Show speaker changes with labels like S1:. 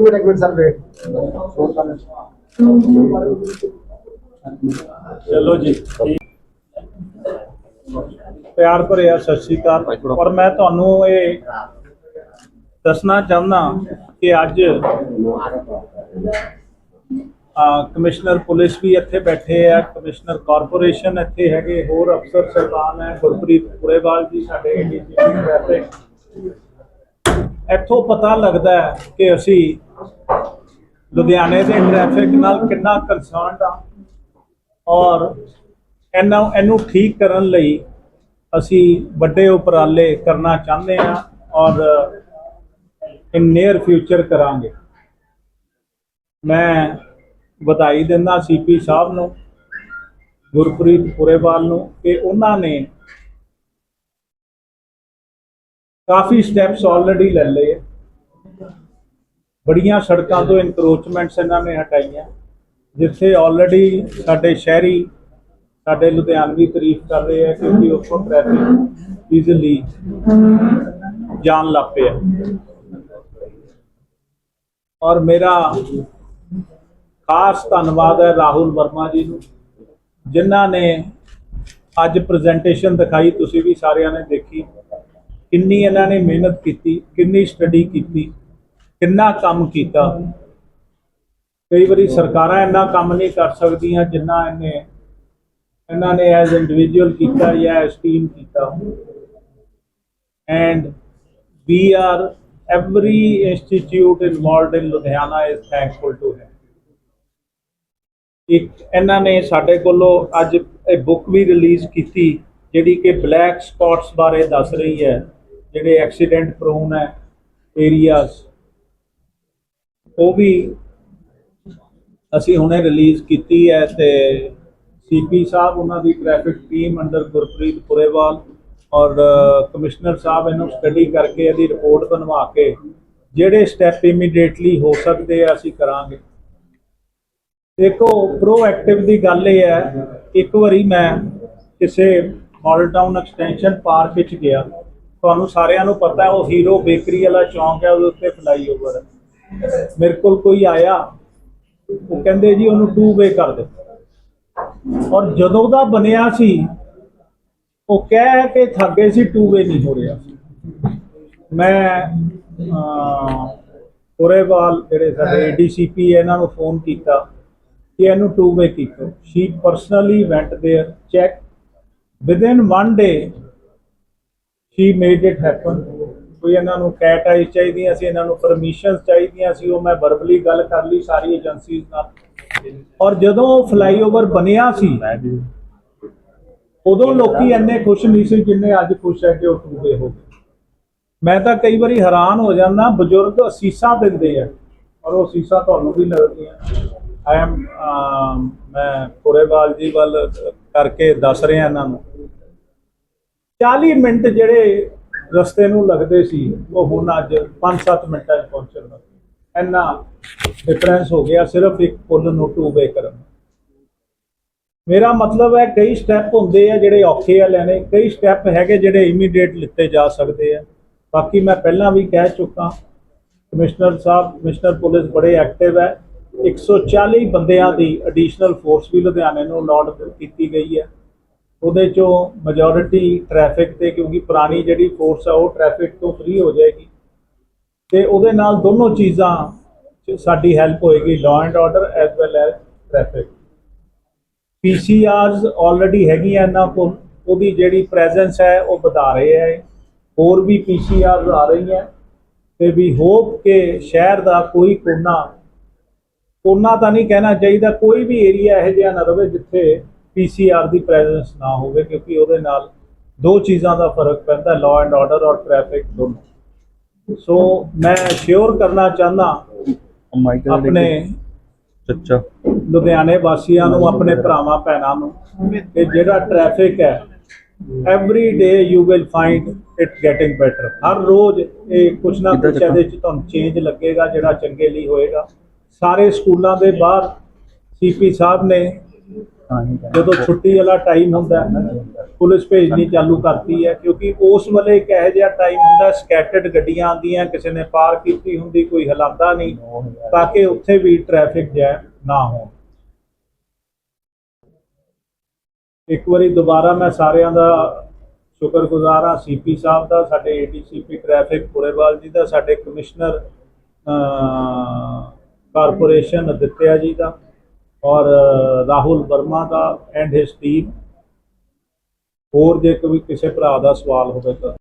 S1: Minute ਇੱਕ minute sir wait
S2: ਚਲੋ ਜੀ। ਪਿਆਰ ਭਰਿਆ, ਸਤਿ ਸ਼੍ਰੀ ਅਕਾਲ। ਔਰ ਮੈਂ ਤੁਹਾਨੂੰ ਇਹ ਦੱਸਣਾ ਚਾਹੁੰਦਾ ਕਿ ਅੱਜ ਕਮਿਸ਼ਨਰ ਪੁਲਿਸ ਵੀ ਇੱਥੇ ਬੈਠੇ ਆ। ਕਮਿਸ਼ਨਰ ਕਾਰਪੋਰੇਸ਼ਨ ਇੱਥੇ ਹੈਗੇ। ਹੋਰ ਅਫਸਰ ਸਰਦਾਨ ਹੈ। ਗੁਰਪ੍ਰੀਤ ਪੁਰੇਵਾਲ ਜੀ ਸਾਡੇ ਏਡੀਜੀਪੀ ਟ੍ਰੈਫਿਕ ਇੱਥੋਂ ਪਤਾ ਲੱਗਦਾ ਹੈ ਕਿ ਅਸੀਂ ਲੁਧਿਆਣੇ ਦੇ ਟ੍ਰੈਫਿਕ ਨਾਲ ਕਿੰਨਾ ਕੰਸਰਨਡ ਆ ਔਰ ਇਹਨਾਂ, ਇਹਨੂੰ ਠੀਕ ਕਰਨ ਲਈ ਅਸੀਂ ਵੱਡੇ ਉਪਰਾਲੇ ਕਰਨਾ ਚਾਹੁੰਦੇ ਹਾਂ ਔਰ ਇਨ ਨੀਅਰ ਫਿਊਚਰ ਕਰਾਂਗੇ। ਮੈਂ ਵਧਾਈ ਦਿੰਦਾ ਸੀਪੀ ਸਾਹਿਬ ਨੂੰ, ਗੁਰਪ੍ਰੀਤ ਪੁਰੇਵਾਲ ਨੂੰ ਕਿ ਉਹਨਾਂ ਨੇ ਕਾਫੀ ਸਟੈਪਸ ਆਲਰੇਡੀ ਲੈ ਲਏ ਬੜੀਆਂ ਸੜਕਾਂ ਤੋਂ ਇਨਕਰੋਚਮੈਂਟਸ ਇਹਨਾਂ ਨੇ ਹਟਾਈਆਂ। ਜਿੱਥੇ ਆਲਰੇਡੀ ਸਾਡੇ ਸ਼ਹਿਰੀ, ਸਾਡੇ ਲੁਧਿਆਣਵੀ ਤਾਰੀਫ ਕਰ ਰਹੇ ਆ ਕਿਉਂਕਿ ਉੱਥੋਂ ਟ੍ਰੈਫਿਕ ਈਜ਼ੀਲੀ ਜਾਣ ਲੱਗ ਪਿਆ। ਔਰ ਮੇਰਾ ਖਾਸ ਧੰਨਵਾਦ ਹੈ ਰਾਹੁਲ ਵਰਮਾ ਜੀ ਨੂੰ, ਜਿਨ੍ਹਾਂ ਨੇ ਅੱਜ ਪ੍ਰੈਜੈਂਟੇਸ਼ਨ ਦਿਖਾਈ, ਤੁਸੀਂ ਵੀ ਸਾਰਿਆਂ ਨੇ ਦੇਖੀ। ਕਿੰਨੀ ਇਹਨਾਂ ਨੇ ਮਿਹਨਤ ਕੀਤੀ, ਕਿੰਨੀ ਸਟੱਡੀ ਕੀਤੀ, ਕਿੰਨਾ ਕੰਮ ਕੀਤਾ। ਕਈ ਵਾਰੀ ਸਰਕਾਰਾਂ ਇੰਨਾ ਕੰਮ ਨਹੀਂ ਕਰ ਸਕਦੀਆਂ ਜਿੰਨਾ ਇਹਨੇ, ਇਹਨਾਂ ਨੇ ਐਜ਼ ਇੰਡੀਵਿਜੂਅਲ ਕੀਤਾ ਜਾਂ ਐਜ਼ ਟੀਮ ਕੀਤਾ। And we are every institute involved in Ludhiana is thankful to him. ਇੱਕ ਇਹਨਾਂ ਨੇ ਸਾਡੇ ਕੋਲੋਂ ਅੱਜ ਇਹ ਬੁੱਕ ਵੀ ਰਿਲੀਜ਼ ਕੀਤੀ, ਜਿਹੜੀ ਕਿ ਬਲੈਕ ਸਪੌਟਸ ਬਾਰੇ ਦੱਸ ਰਹੀ ਹੈ। ਜਿਹੜੇ ਐਕਸੀਡੈਂਟ ਪ੍ਰੋਨ ਹੈ ਏਰੀਆਜ਼ ਉਹ ਵੀ ਅਸੀਂ ਹੁਣੇ ਰਿਲੀਜ਼ ਕੀਤੀ ਹੈ ਤੇ ਸੀਪੀ ਸਾਹਿਬ ਉਹਨਾਂ ਦੀ traffic team under Gurpreet Purewal ਔਰ ਕਮਿਸ਼ਨਰ ਸਾਹਿਬ ਇਹਨੂੰ ਸਟੱਡੀ ਕਰਕੇ ਇਹਦੀ ਰਿਪੋਰਟ ਬਣਵਾ ਕੇ ਜਿਹੜੇ ਸਟੈਪ ਇਮੀਡੀਏਟਲੀ ਹੋ ਸਕਦੇ ਆ ਅਸੀਂ ਕਰਾਂਗੇ। ਦੇਖੋ ਪ੍ਰੋਐਕਟਿਵ ਦੀ ਗੱਲ ਇਹ ਹੈ, ਇੱਕ ਵਾਰੀ ਮੈਂ ਕਿਸੇ ਮਾਡਲ ਟਾਊਨ ਐਕਸਟੈਂਸ਼ਨ ਪਾਰਕ ਵਿੱਚ ਗਿਆ। ਤੁਹਾਨੂੰ ਸਾਰਿਆਂ ਨੂੰ ਪਤਾ ਹੈ ਉਹ ਹੀਰੋ ਬੇਕਰੀ ਵਾਲਾ ਚੌਂਕ ਹੈ ਉਹਦੇ ਉੱਤੇ ਫਲਾਈਓਵਰ ਹੈ ਮੇਰੇ ਕੋਲ ਕੋਈ ਆਇਆ ਉਹ ਕਹਿੰਦੇ ਜੀ ਉਹਨੂੰ ਟੂ ਵੇ ਕਰ ਦੇ ਔਰ ਜਦੋਂ ਦਾ ਬਣਿਆ ਸੀ ਉਹ ਕਹਿ ਕੇ ਥੱਕੇ ਸੀ ਟੂ ਵੇ ਨਹੀਂ ਹੋ ਰਿਹਾ ਸੀ ਮੈਂ ਅਹ, ਪੁਰੇਵਾਲ ਜਿਹੜੇ ਸਾਡੇ ਏਡੀਸੀਪੀ ਇਹਨਾਂ ਨੂੰ ਫੋਨ ਕੀਤਾ ਕਿ ਇਹਨੂੰ ਟੂ ਵੇ ਕੀਤਾ she personally went there check within one day she made it happen ਕੋਈ ਇਹਨਾਂ ਨੂੰ ਕੈਟ ਆਈ ਚਾਹੀਦੀਆਂ ਸੀ ਇਹਨਾਂ ਨੂੰ ਪਰਮਿਸ਼ਨਸ ਚਾਹੀਦੀਆਂ ਸੀ ਉਹ ਮੈਂ ਵਰਬਲੀ ਗੱਲ ਕਰ ਲਈ ਸਾਰੀ ਏਜੰਸੀਜ਼ ਨਾਲ। ਔਰ ਜਦੋਂ ਫਲਾਈਓਵਰ ਬਣਿਆ ਸੀ, ਉਦੋਂ ਲੋਕੀ ਇੰਨੇ ਖੁਸ਼ ਨਹੀਂ ਸੀ ਜਿੰਨੇ ਅੱਜ ਖੁਸ਼ ਹੈ ਕਿ ਉਹ ਟੂਬੇ ਹੋ ਗਏ। ਮੈਂ ਤਾਂ ਕਈ ਵਾਰੀ ਹੈਰਾਨ ਹੋ ਜਾਂਦਾ, ਬਜ਼ੁਰਗ ਅਸੀਸਾਂ ਦਿੰਦੇ ਆ, ਔਰ ਉਹ ਅਸੀਸਾਂ ਤੁਹਾਨੂੰ ਵੀ ਲੱਗਦੀਆਂ। ਆਈ ਐਮ ਮੈਂ ਪੁਰੇਵਾਲ ਜੀ ਵੱਲ ਕਰਕੇ ਦੱਸ ਰਿਹਾ ਇਹਨਾਂ ਨੂੰ। 40 ਮਿੰਟ ਜਿਹੜੇ ਰਸਤੇ ਨੂੰ ਲੱਗਦੇ ਸੀ, ਉਹ ਹੁਣ ਅੱਜ 5-7 ਮਿੰਟਾਂ 'ਚ ਪਹੁੰਚਣ ਲੱਗੇ ਇੰਨਾ ਡਿਫਰੈਂਸ ਹੋ ਗਿਆ, ਸਿਰਫ ਇੱਕ ਪੁੱਲ ਨੂੰ ਟੂ ਵੇ ਕਰਨ ਮੇਰਾ ਮਤਲਬ ਹੈ, ਕਈ ਸਟੈਪ ਹੁੰਦੇ ਆ ਜਿਹੜੇ ਔਖੇ ਆ ਲੈਣੇ ਕਈ ਸਟੈਪ ਹੈਗੇ ਜਿਹੜੇ ਇਮੀਡੀਏਟ ਲਿੱਤੇ ਜਾ ਸਕਦੇ ਆ। ਬਾਕੀ ਮੈਂ ਪਹਿਲਾਂ ਵੀ ਕਹਿ ਚੁੱਕਾ, ਕਮਿਸ਼ਨਰ ਸਾਹਿਬ, ਕਮਿਸ਼ਨਰ ਪੁਲਿਸ ਬੜੇ ਐਕਟਿਵ ਹੈ। 140 ਬੰਦਿਆਂ ਦੀ ਐਡੀਸ਼ਨਲ ਫੋਰਸ ਵੀ ਲੁਧਿਆਣੇ ਨੂੰ ਅਲਾਟ ਕੀਤੀ ਗਈ ਹੈ। ਉਹਦੇ ਚੋਂ ਮੈਜੋਰਿਟੀ ਟ੍ਰੈਫਿਕ ਤੇ, ਕਿਉਂਕਿ ਪੁਰਾਣੀ ਜਿਹੜੀ ਫੋਰਸ ਆ, ਉਹ ਟ੍ਰੈਫਿਕ ਤੋਂ ਫ੍ਰੀ ਹੋ ਜਾਏਗੀ। ਤੇ ਉਹਦੇ ਨਾਲ ਦੋਨੋਂ ਚੀਜ਼ਾਂ 'ਚ ਸਾਡੀ ਹੈਲਪ ਹੋਏਗੀ law and order as well as traffic PCRs already ਹੈਗੀਆਂ ਇਹਨਾਂ ਕੋਲ, ਉਹਦੀ ਜਿਹੜੀ ਪ੍ਰੈਜ਼ੈਂਸ ਹੈ, ਉਹ ਵਧਾ ਰਹੇ ਹੈ। ਹੋਰ ਵੀ ਪੀਸੀਆਰਸ ਆ ਰਹੀਆਂ। ਤੇ ਵੀ ਹੋਪ ਕਿ ਸ਼ਹਿਰ ਦਾ ਕੋਈ ਕੋਨਾ ਕੋਨਾ ਤਾਂ ਨਹੀਂ ਕਹਿਣਾ ਚਾਹੀਦਾ, ਕੋਈ ਵੀ ਏਰੀਆ ਇਹੋ ਜਿਹਾ ਨਾ ਰਵੇ ਜਿੱਥੇ ਪੀਸੀਆਰ ਦੀ ਪ੍ਰੈਜ਼ੈਂਸ ਨਾ ਹੋਵੇ ਕਿਉਂਕਿ ਉਹਦੇ ਨਾਲ ਦੋ ਚੀਜ਼ਾਂ ਦਾ ਫ਼ਰਕ ਪੈਂਦਾ ਲਾਅ ਐਂਡ ਆਰਡਰ ਔਰ ਟ੍ਰੈਫਿਕ ਦੋਨੋਂ। ਸੋ ਮੈਂ ਸ਼ਿਓਰ ਕਰਨਾ ਚਾਹੁੰਦਾ ਆਪਣੇ
S3: ਚੱਚਾ
S2: ਲੁਧਿਆਣੇ ਵਾਸੀਆਂ ਨੂੰ ਆਪਣੇ ਭਰਾਵਾਂ ਭੈਣਾਂ ਨੂੰ ਕਿ ਜਿਹੜਾ ਟ੍ਰੈਫਿਕ ਹੈ every day you will find it getting better ਹਰ ਰੋਜ਼ ਇਹ ਕੁਛ ਨਾ ਕੁਛ? ਇਹਦੇ ਚ ਤੁਹਾਨੂੰ ਚੇਂਜ ਲੱਗੇਗਾ ਜਿਹੜਾ ਚੰਗੇ ਲਈ ਹੋਏਗਾ। ਸਾਰੇ ਸਕੂਲਾਂ ਦੇ ਬਾਹਰ ਸੀਪੀ ਸਾਹਿਬ ਨੇ ਜਦੋਂ ਛੁੱਟੀ ਵਾਲਾ ਟਾਈਮ ਹੁੰਦਾ ਹੈ, ਪੁਲਿਸ ਭੇਜਣੀ ਚਾਲੂ ਕਰਤੀ ਹੈ ਕਿਉਂਕਿ ਉਸ ਵੇਲੇ ਇੱਕ ਇਹੋ ਜਿਹਾ ਟਾਈਮ ਹੁੰਦਾ ਸਕੈਟਰਡ ਗੱਡੀਆਂ ਆਉਂਦੀਆਂ ਕਿਸੇ ਨੇ ਪਾਰ ਕੀਤੀ ਹੁੰਦੀ ਕੋਈ ਹਲਾਂਦਾ ਨਹੀਂ ਤਾਂ ਕਿ ਉੱਥੇ ਵੀ ਟ੍ਰੈਫਿਕ ਜੈਮ ਨਾ ਹੋ ਇੱਕ ਵਾਰੀ ਦੁਬਾਰਾ ਮੈਂ ਸਾਰਿਆਂ ਦਾ ਸ਼ੁਕਰਗੁਜ਼ਾਰ ਹਾਂ ਸੀਪੀ ਸਾਹਿਬ ਦਾ ਸਾਡੇ ਏਡੀਸੀਪੀ ਟ੍ਰੈਫਿਕ ਪੁਰੇਵਾਲ ਜੀ ਦਾ ਸਾਡੇ ਕਮਿਸ਼ਨਰ ਕਾਰਪੋਰੇਸ਼ਨ ਅਦਿੱਤਿਆ ਜੀ ਦਾ। ਔਰ ਰਾਹੁਲ ਵਰਮਾ ਦਾ ਐਂਡ ਹਿਸ ਟੀਮ ਹੋਰ ਜੇ ਕੋਈ ਕਿਸੇ ਭਰਾ ਦਾ ਸਵਾਲ ਹੋਵੇ ਤਾਂ।